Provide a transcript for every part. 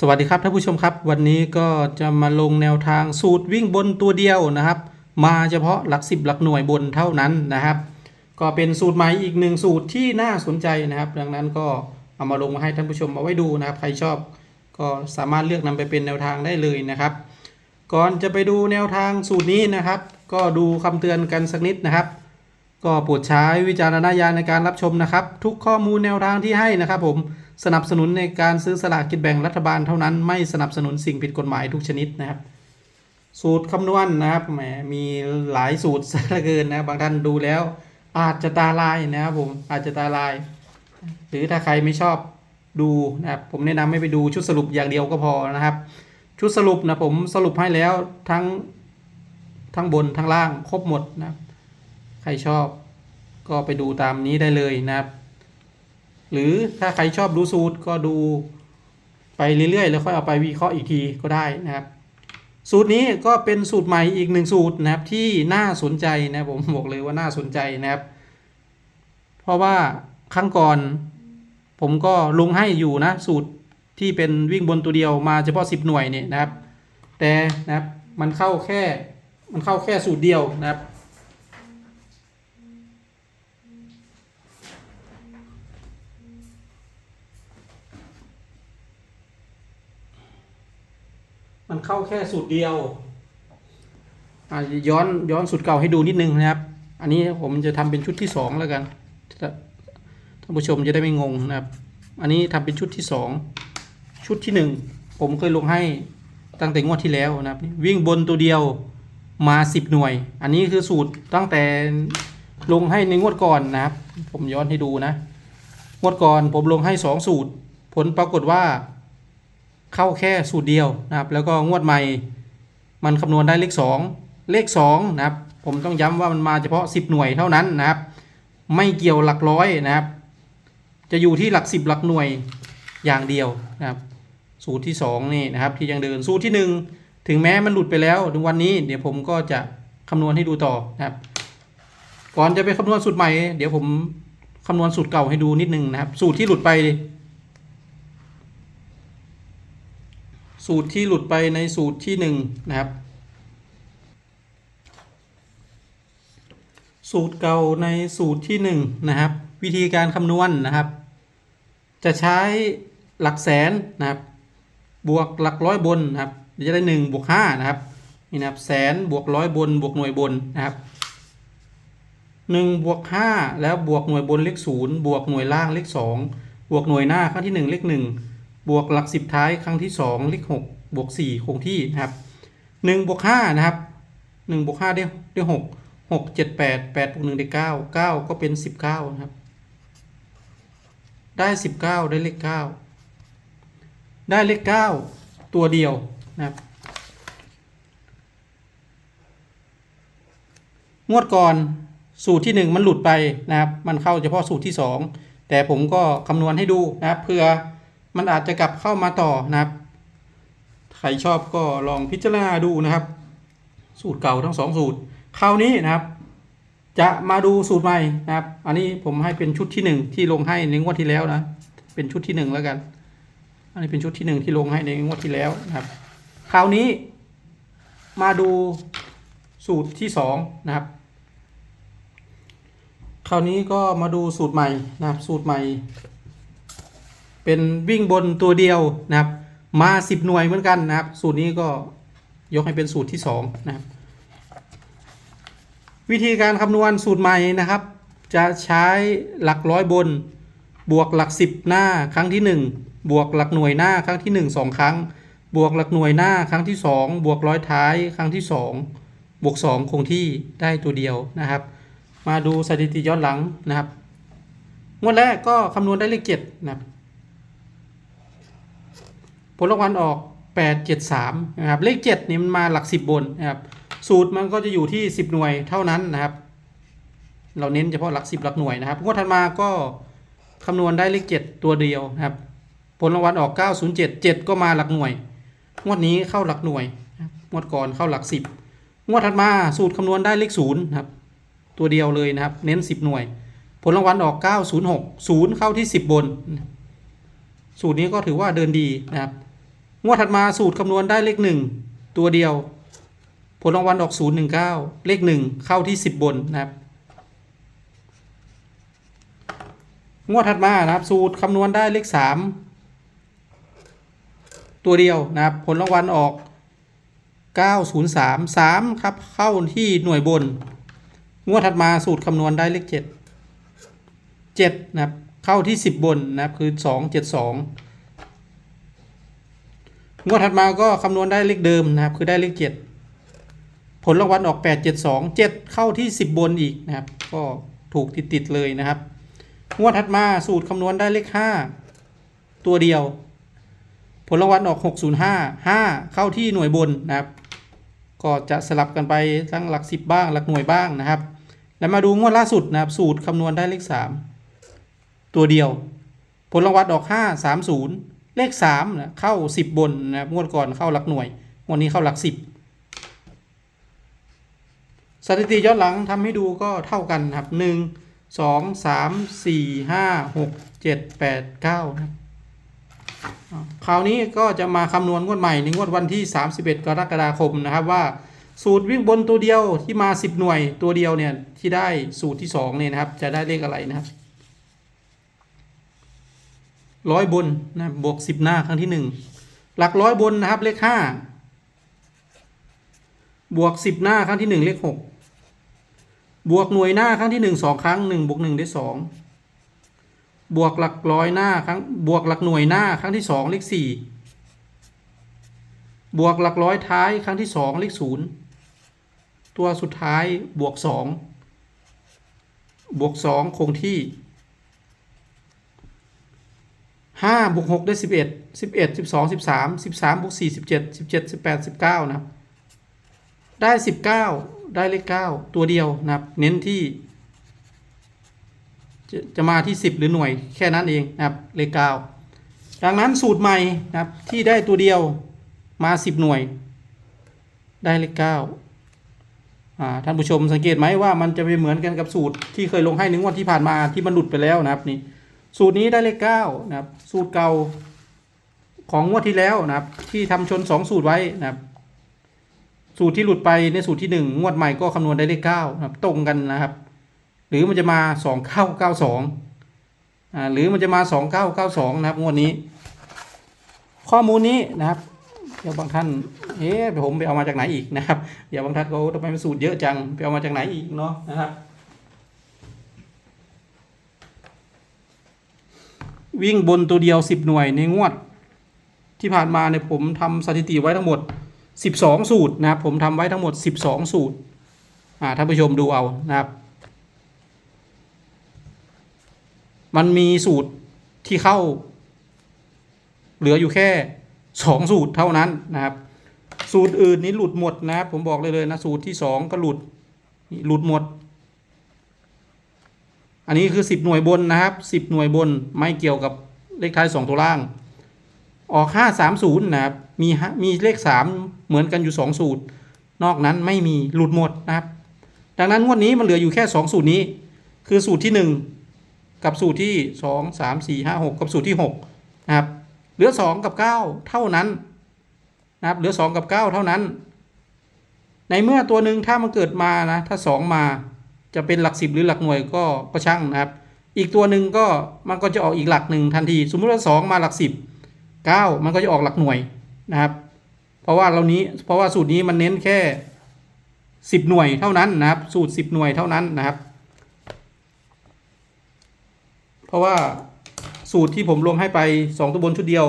สวัสดีครับท่านผู้ชมครับ วันนี้ก็จะมาลงแนวทางสูตรวิ่งบนตัวเดียวนะครับ มาเฉพาะหลักสิบหลักหน่วยบนเท่านั้นนะครับ ก็เป็นสูตรใหม่อีกหนึ่งสูตรที่น่าสนใจนะครับ ดังนั้นก็เอามาลงมาให้ท่านผู้ชมเอาไว้ดูนะครับ ใครชอบก็สามารถเลือกนำไปเป็นแนวทางได้เลยนะครับ ก่อนจะไปดูแนวทางสูตรนี้นะครับ ก็ดูคำเตือนกันสักนิดนะครับ ก็โปรดใช้วิจารณญาณในการรับชมนะครับ ทุกข้อมูลแนวทางที่ให้นะครับผม สนับสนุนในการซื้อสลากกินแบ่งรัฐบาลเท่านั้นไม่สนับสนุนสิ่งผิดกฎหมายทุกชนิดนะครับ สูตรคำนวณนะครับแหมมีหลายสูตรซะเหลือเกินนะบางท่านดูแล้ว อาจจะตาลายนะครับผมอาจจะตาลาย หรือถ้าใครไม่ชอบดูนะครับผมแนะนำให้ไปดูชุดสรุปอย่างเดียวก็พอนะครับ ชุดสรุปนะผมสรุปให้แล้วทั้งทั้งบนทั้งล่างครบหมดนะครับใครชอบก็ไปดูตามนี้ได้เลยนะครับ หรือถ้าใครชอบดูสูตรก็ดูไปเรื่อยๆ แล้วค่อยเอาไปวิเคราะห์อีกทีก็ได้นะครับ สูตรนี้ก็เป็นสูตรใหม่อีกหนึ่งสูตรนะครับที่น่าสนใจนะผมบอกเลยว่าน่าสนใจนะครับ เพราะว่าครั้งก่อน ผมก็ลงให้อยู่นะ สูตรที่เป็นวิ่งบนตัวเดียวมาเฉพาะ 10 หน่วยเนี่ยนะครับ แต่นะครับมันเข้าแค่มันเข้าแค่สูตรเดียวนะครับ มันเข้าแค่สูตรเดียวอะย้อนย้อนสูตรเก่าให้ดูนิดนึงนะครับ อันนี้ผมจะทำเป็นชุดที่สองแล้วกันท่านผู้ชมจะได้ไม่งงนะครับ อันนี้ทำเป็นชุดที่สองชุดที่หนึ่งผมเคยลงให้ตั้งแต่งวดที่แล้วนะครับ วิ่งบนตัวเดียวมาสิบหน่วย อันนี้คือสูตรตั้งแต่ลงให้ในงวดก่อนนะครับ ผมย้อนให้ดูนะ งวดก่อนผมลงให้สองสูตร ผลปรากฏว่า เข้าแค่สูตรเดียวนะครับ แล้วก็งวดใหม่มันคำนวณได้เลขสองเลขสองนะครับ ผมต้องย้ำว่ามันมาเฉพาะ 10 หน่วยเท่านั้นนะครับ ไม่เกี่ยวหลักร้อยนะครับ จะอยู่ที่หลักสิบหลักหน่วยอย่างเดียวนะครับ สูตรที่สองนี่นะครับ ที่ยังเดินสูตรที่หนึ่งถึงแม้มันหลุดไปแล้วถึงวันนี้ เดี๋ยวผมก็จะคำนวณให้ดูต่อนะครับ ก่อนจะไปคำนวณสูตรใหม่ เดี๋ยวผมคำนวณสูตรเก่าให้ดูนิดนึงนะครับ สูตรที่หลุดไป สูตรที่หลุดไปในสูตรที่หนึ่งนะครับ สูตรเก่าในสูตรที่หนึ่งนะครับ วิธีการคำนวณนะครับ จะใช้หลักแสนนะครับ บวกหลักร้อยบนนะครับ จะได้หนึ่งบวกห้านะครับนี่นะครับแสนบวกร้อยบนบวกหน่วยบนนะครับหนึ่งบวกห้าแล้วบวกหน่วยบนเลขศูนย์บวกหน่วยล่างเลขสองบวกหน่วยหน้าครั้งที่หนึ่งเลขหนึ่ง บวกหลักสิบท้ายครั้งที่สองเลขหกบวกสี่คงที่นะครับหนึ่งบวกห้านะครับหนึ่งบวกห้าได้ได้หกหกเจ็ดแปดแปดบวกหนึ่งได้เก้าเก้าก็เป็นสิบเก้านะครับ ได้สิบเก้าได้เลขเก้าได้เลขเก้าตัวเดียวนะครับ งวดก่อนสูตรที่หนึ่งมันหลุดไปนะครับ มันเข้าเฉพาะสูตรที่สองแต่ผมก็คำนวณให้ดูนะครับเพื่อ มันอาจจะกลับเข้ามาต่อนะครับ ใครชอบก็ลองพิจารณาดูนะครับ สูตรเก่าทั้งสองสูตร คราวนี้นะครับ จะมาดูสูตรใหม่นะครับ อันนี้ผมให้เป็นชุดที่หนึ่งที่ลงให้ในงวดที่แล้วนะ เป็นชุดที่หนึ่งแล้วกัน อันนี้เป็นชุดที่หนึ่งที่ลงให้ในงวดที่แล้วนะครับ คราวนี้มาดูสูตรที่สองนะครับ คราวนี้ก็มาดูสูตรใหม่นะครับ สูตรใหม่ เป็นวิ่งบนตัวเดียวนะครับ มาสิบหน่วยเหมือนกันนะครับ สูตรนี้ก็ยกให้เป็นสูตรที่สองนะครับ วิธีการคำนวณสูตรใหม่นะครับ จะใช้หลักร้อยบน บวกหลักสิบหน้าครั้งที่หนึ่งบวกหลักหน่วยหน้าครั้งที่หนึ่งสองครั้ง บวกหลักหน่วยหน้าครั้งที่สองบวกร้อยท้ายครั้งที่สองบวกสองคงที่ได้ตัวเดียวนะครับ มาดูสถิติย้อนหลังนะครับงวดแรกก็คำนวณได้เลขเจ็ดนะครับ ผลรางวัลออก 8 7 3นะครับเลข7นี่มันมาหลัก 10 บนนะครับสูตรมันก็จะอยู่ที่ 10 หน่วยเท่านั้นนะครับ เราเน้นเฉพาะหลัก 10 หลักหน่วยนะครับงวดถัดมาก็คำนวณได้เลข 7 ตัวเดียวนะครับ ผลรางวัลออก 907 7 ก็มาหลักหน่วย งวดนี้เข้าหลักหน่วยงวดก่อนเข้าหลัก 10 งวดถัดมาสูตรคำนวณได้เลข0นะครับตัวเดียวเลยนะครับ เน้น 10 หน่วย ผลรางวัลออก 906 0 เข้าที่ 10 บน สูตรนี้ก็ถือว่าเดินดีนะครับ งวดถัดมาสูตรคำนวณได้เลขหนึ่งตัวเดียว ผลรางวัลออกศูนย์หนึ่งเก้าเลขหนึ่งเข้าที่สิบบนนะครับ งวดถัดมานะครับ สูตรคำนวณได้เลขสามตัวเดียวนะครับ ผลรางวัลออก 903 3 ครับ เข้าที่หน่วยบน งวดถัดมาสูตรคำนวณได้เลข 7 7 นะครับ เข้าที่ 10 บนนะครับคือ 2 7 2 งวดถัดมาก็คำนวณได้เลขเดิมนะครับ คือได้เลข7ผลรางวัลออก 8 7 2 7 เข้าที่ 10 บนอีกนะครับ ก็ถูกติดๆเลยนะครับ งวดถัดมาสูตรคำนวณได้เลข 5 ตัวเดียว ผลรางวัลออก 605 5 เข้าที่หน่วยบนนะครับ ก็จะสลับกันไปทั้งหลัก 10 บ้างหลักหน่วยบ้างนะครับ แล้วมาดูงวดล่าสุดนะครับ สูตรคำนวณได้เลข 3 ตัวเดียว ผลรางวัลออก 5 3 0 เลข3นะเข้า 10 บนนะครับงวดก่อนเข้าหลักหน่วยงวดนี้เข้าหลัก 10 สถิติย้อนหลังทำให้ดูก็เท่ากันครับ 1 2 3 4 5 6 7 8 9ครับคราวนี้ก็จะมาคำนวณงวดใหม่ในงวดวันที่ 31 กรกฎาคมนะครับว่าสูตรวิ่งบนตัวเดียวที่มา 10 หน่วยตัวเดียวเนี่ยที่ได้สูตรที่2เนี่ยนะครับจะได้เลขอะไรนะครับ ร้อยบนนะบวก10หน้าครั้งที่1หลักร้อยบนนะครับเลข5บวก10หน้าครั้งที่1เลข6บวกหน่วยหน้าครั้งที่1 2ครั้ง1บวก1ได้2บวกหลักร้อยหน้าครั้งบวกหลักหน่วยหน้าครั้งที่สองเลขสี่บวกหลักร้อยท้ายครั้งที่สองเลขศูนย์ตัวสุดท้ายบวกสองบวกสองคงที่ ห้าบวกหกได้สิบเอ็ดสิบเอ็ดสิบสองสิบสามสิบสามบวกสี่สิบเจ็ดสิบเจ็ดสิบแปดสิบเก้านะครับ ได้สิบเก้าได้เลขเก้าตัวเดียวนะครับ เน้นที่ จะจะมาที่10หรือหน่วยแค่นั้นเองนะครับเลขเก้าดังนั้นสูตรใหม่นะครับที่ได้ตัวเดียวมา10หน่วย ได้เลขเก้าอ่าท่านผู้ชมสังเกตไหมว่ามันจะไปเหมือนกันกับสูตรที่เคยลงให้หนึ่งวันที่ผ่านมาที่มันหลุดไปแล้วนะครับนี่ สูตรนี้ได้เลขเก้านะครับสูตรเก่าของงวดที่แล้วนะครับ ที่ทำชน2สูตรไว้นะครับ สูตรที่หลุดไปในสูตรที่1งวดใหม่ก็คำนวณได้เลขเก้านะครับ ตรงกันนะครับ หรือมันจะมาสองเก้าเก้าสองอ่าหรือมันจะมาสองเก้าเก้าสองนะครับงวดนี้ ข้อมูลนี้นะครับเดี๋ยวบางท่านเอ๊ะผมไปเอามาจากไหนอีกนะครับเดี๋ยวบางท่านก็ทำไมมันสูตรเยอะจังไปเอามาจากไหนอีกเนาะนะครับ วิ่งบนตัวเดียวสิบหน่วยในงวด ที่ผ่านมาเนี่ยผมทำสถิติไว้ทั้งหมดสิบสองสูตรนะครับ ผมทำไว้ทั้งหมดสิบสองสูตรอ่าท่านผู้ชมดูเอานะครับ มันมีสูตรที่เข้า เหลืออยู่แค่สองสูตรเท่านั้นนะครับ สูตรอื่นนี้หลุดหมดนะครับผมบอกเลยเลยนะสูตรที่สองก็หลุดหลุดหมด อันนี้คือสิบหน่วยบนนะครับสิบหน่วยบนไม่เกี่ยวกับเลขท้ายสองตัวล่าง ออกห้าสามศูนย์นะครับ มีมีเลขสามเหมือนกันอยู่สองสูตร นอกนั้นไม่มีหลุดหมดนะครับ ดังนั้นงวดนี้มันเหลืออยู่แค่สองสูตรนี้ คือสูตรที่หนึ่งกับสูตรที่สองสามสี่ห้าหกกับสูตรที่หกนะครับ เหลือสองกับเก้าเท่านั้นนะครับ เหลือสองกับเก้าเท่านั้น ในเมื่อตัวหนึ่งถ้ามันเกิดมานะ ถ้าสองมา จะเป็นหลักสิบหรือหลักหน่วยก็ก็ช่างนะครับ อีกตัวหนึ่งก็มันก็จะออกอีกหลักหนึ่งทันที สมมติว่าสองมาหลักสิบเก้ามันก็จะออกหลักหน่วยนะครับ เพราะว่าเรานี้เพราะว่าสูตรนี้มันเน้นแค่สิบหน่วยเท่านั้นนะครับ สูตรสิบหน่วยเท่านั้นนะครับ เพราะว่าสูตรที่ผมลงให้ไป 2 ตัวบนชุดเดียว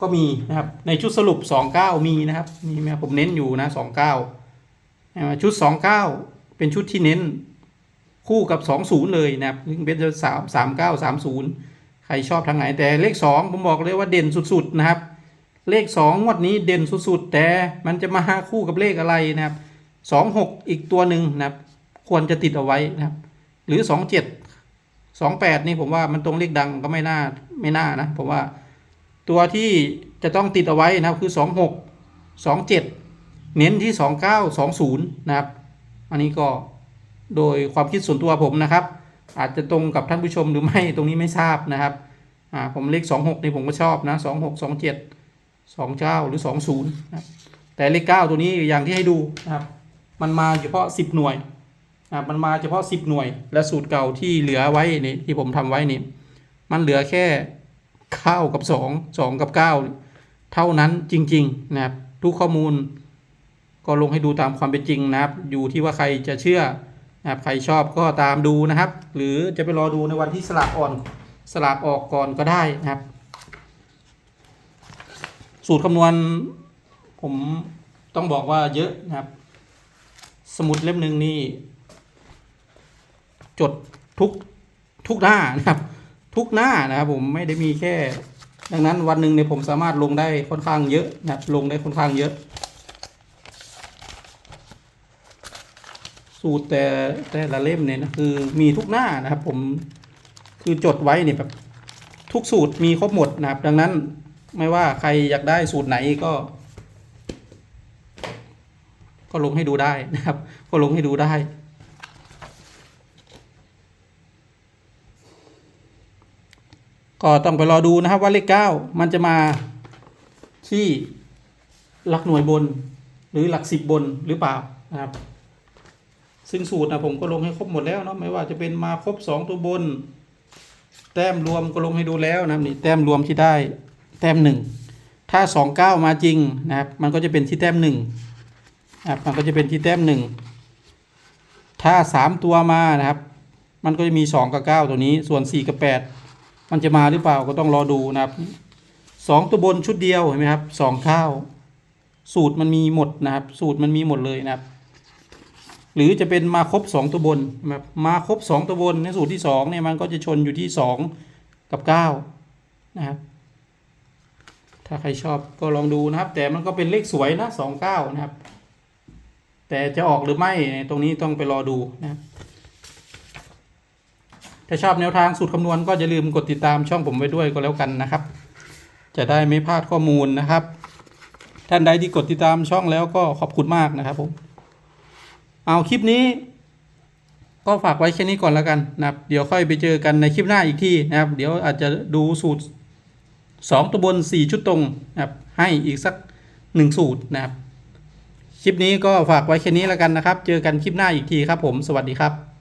ก็มีนะครับ ในชุดสรุป 29 มีนะครับมีไหมผมเน้นอยู่นะ 29ชุด 29 เป็นชุดที่เน้นคู่กับ 20 เลยนะครับซึ่งเป็นสามสามเก้าสามศูนย์ใครชอบทางไหนแต่เลข 2 ผมบอกเลยว่าเด่นสุดๆนะครับ เลข 2 งวดนี้เด่นสุดๆ แต่มันจะมาคู่กับเลขอะไรนะครับ 26 อีกตัวหนึ่งนะครับ ควรจะติดเอาไว้นะครับ หรือ 27สองแปดนี่ผมว่ามันตรงเลขดังก็ไม่น่าไม่น่านะผมว่าตัวที่จะต้องติดเอาไว้นะครับคือสองหกสองเจ็ดเน้นที่สองเก้าสองศูนย์นะครับ อันนี้ก็โดยความคิดส่วนตัวผมนะครับ อาจจะตรงกับท่านผู้ชมหรือไม่ตรงนี้ไม่ทราบนะครับอ่าผมเลขสองหกนี่ผมก็ชอบนะสองหกสองเจ็ดสองเก้าหรือสองศูนย์นะแต่เลขเก้าตัวนี้อย่างที่ให้ดูนะครับ มันมาเฉพาะสิบหน่วยมันมาเฉพาะสิบหน่วย และสูตรเก่าที่เหลือไว้นี่ที่ผมทำไว้นี่ มันเหลือแค่เก้ากับสองสองกับเก้าเท่านั้นจริง ๆ นะครับ ทุกข้อมูล ก็ลงให้ดูตามความเป็นจริงนะครับ อยู่ที่ว่าใครจะเชื่อนะครับใครชอบก็ตามดูนะครับ หรือจะไปรอดูในวันที่สลากอ่อนสลากออกก่อนก็ได้นะครับ สูตรคำนวณผมต้องบอกว่าเยอะนะครับ สมุดเล่มหนึ่งนี่ จดทุกทุกหน้านะครับ ทุกหน้านะครับ ผมไม่ได้มีแค่ ดังนั้นวันหนึ่งเนี่ยผมสามารถลงได้ค่อนข้างเยอะนะครับ ลงได้ค่อนข้างเยอะ สูตรแต่แต่ละเล่มเนี่ยนะคือมีทุกหน้านะครับ ผมคือจดไว้เนี่ยแบบทุกสูตรมีครบหมดนะครับ ดังนั้นไม่ว่าใครอยากได้สูตรไหนก็ ก็ลงให้ดูได้นะครับ ก็ลงให้ดูได้ก็ต้องไปรอดูนะครับว่าเลขเก้ามันจะมาที่หลักหน่วยบน หรือหลักสิบบนหรือเปล่านะครับ ซึ่งสูตรนะผมก็ลงให้ครบหมดแล้วเนาะไม่ว่าจะเป็นมาครบสองตัวบน แต้มรวมก็ลงให้ดูแล้วนะนี่แต้มรวมที่ได้แต้มหนึ่งถ้าสองเก้ามาจริงนะครับ มันก็จะเป็นที่แต้มหนึ่งนะครับมันก็จะเป็นที่แต้มหนึ่งถ้าสามตัวมานะครับ มันก็จะมีสองกับเก้าตัวนี้ ส่วนสี่กับแปดมันจะมาหรือเปล่าก็ต้องรอดูนะครับสองตัวบนชุดเดียวเห็นไหมครับสองเก้าสูตรมันมีหมดนะครับ สูตรมันมีหมดเลยนะครับ หรือจะเป็นมาครบสองตัวบนแบบมาครบสองตัวบนในสูตรที่สองเนี่ยมันก็จะชนอยู่ที่สองกับเก้านะครับถ้าใครชอบก็ลองดูนะครับ แต่มันก็เป็นเลขสวยนะสองเก้านะครับ แต่จะออกหรือไม่ตรงนี้ต้องไปรอดูนะครับถ้าชอบแนวทางสูตรคำนวณก็อย่าลืมกดติดตามช่องผมไว้ด้วยก็แล้วกันนะครับ จะได้ไม่พลาดข้อมูลนะครับ ท่านใดที่กดติดตามช่องแล้วก็ขอบคุณมากนะครับผม เอาคลิปนี้ ก็ฝากไว้แค่นี้ก่อนแล้วกันนะครับ เดี๋ยวค่อยไปเจอกันในคลิปหน้าอีกที่นะครับ เดี๋ยวอาจจะดูสูตรสองตัวบนสี่ชุดตรงนะครับ ให้อีกสักหนึ่งสูตรนะครับ คลิปนี้ก็ฝากไว้แค่นี้แล้วกันนะครับ เจอกันคลิปหน้าอีกทีครับผม สวัสดีครับ